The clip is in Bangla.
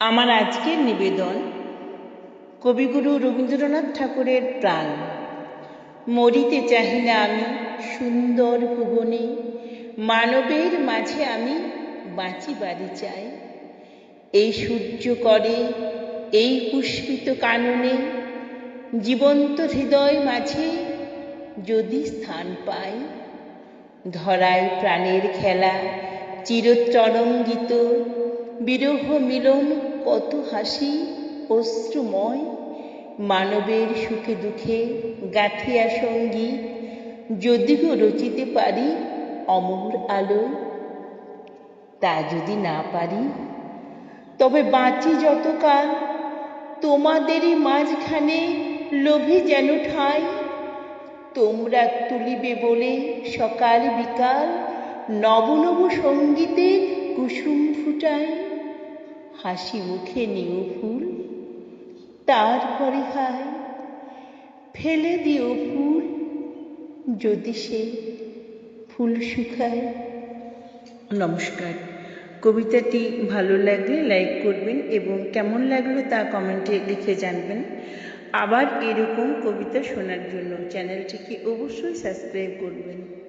আমার আজকের নিবেদন কবিগুরু রবীন্দ্রনাথ ঠাকুরের প্রাণ। মরিতে চাহি না আমি সুন্দর ভুবনে, মানবের মাঝে আমি বাঁচিবারে চাই। এই সূর্য করে, এই পুষ্পিত কাননে, জীবন্ত হৃদয় মাঝে যদি স্থান পাই, ধরায় প্রাণের খেলা, চিরতরঙ্গিত বিরহ মিলন কত হাসি, অশ্রুময়। মানবের সুখে দুঃখে গাঁথিয়া সংগীত, যদিও রচিতে পারি অমর আলো। তা যদি না পারি, তবে বাঁচি যতকাল। তোমাদেরই মাঝখানে লোভে যেন ঠাই। তোমরা তুলিবে বলে সকাল বিকাল নব নব সঙ্গীতে কুসুম ফুটায় হাসি মুখে নিও ফুল, তারপরে হায়, ফেলে দিও ফুল। যদি সে ফুল শুকায়। নমস্কার। কবিতাটি ভালো লাগলে লাইক করবেন এবং কেমন লাগল তা কমেন্টে লিখে জানবেন। আবার এরকম কবিতা শোনার জন্য চ্যানেলটিকে অবশ্যই সাবস্ক্রাইব করবেন।